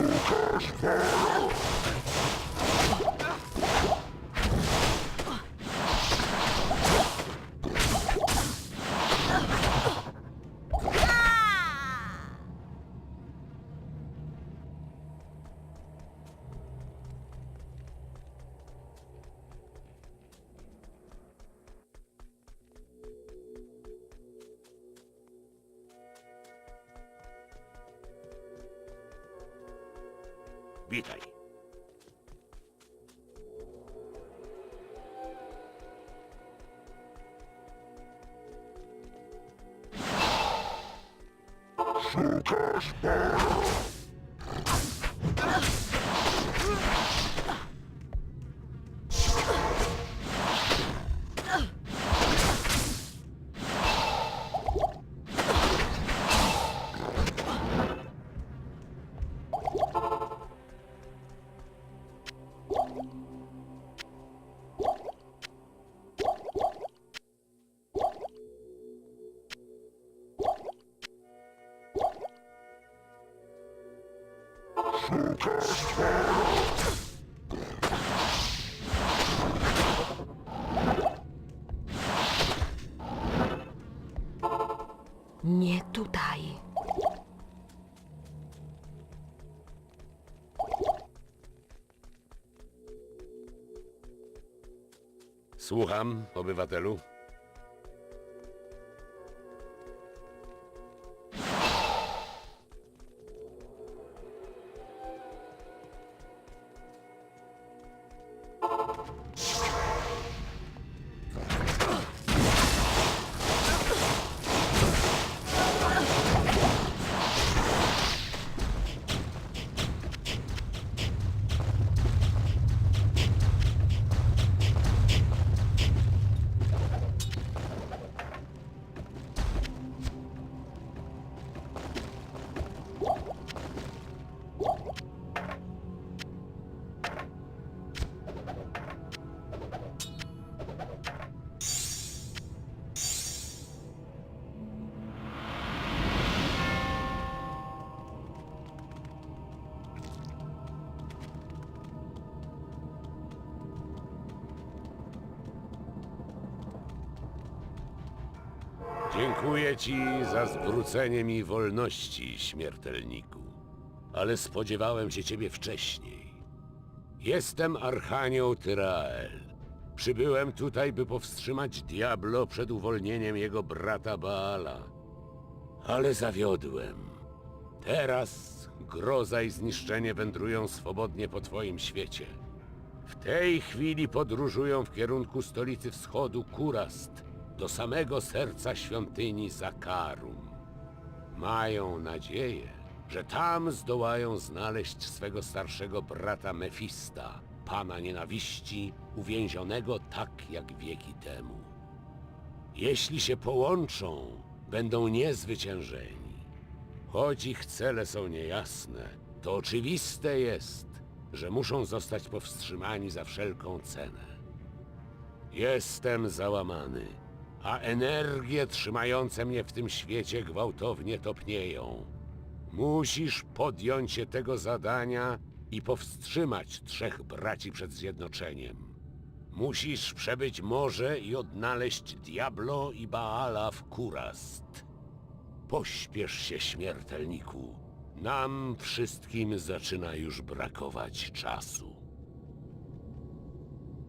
Fantasma! Witaj. Szukasz para! Nie tutaj. Słucham, obywatelu. Dziękuję ci za zwrócenie mi wolności, śmiertelniku. Ale spodziewałem się ciebie wcześniej. Jestem Archanioł Tyrael. Przybyłem tutaj, by powstrzymać Diablo przed uwolnieniem jego brata Baala. Ale zawiodłem. Teraz groza i zniszczenie wędrują swobodnie po twoim świecie. W tej chwili podróżują w kierunku stolicy wschodu Kurast, do samego serca świątyni Zakarum. Mają nadzieję, że tam zdołają znaleźć swego starszego brata Mefista, pana nienawiści, uwięzionego tak jak wieki temu. Jeśli się połączą, będą niezwyciężeni. Choć ich cele są niejasne, to oczywiste jest, że muszą zostać powstrzymani za wszelką cenę. Jestem załamany, a energie trzymające mnie w tym świecie gwałtownie topnieją. Musisz podjąć się tego zadania i powstrzymać trzech braci przed zjednoczeniem. Musisz przebyć morze i odnaleźć Diablo i Baala w Kurast. Pośpiesz się, śmiertelniku. Nam wszystkim zaczyna już brakować czasu.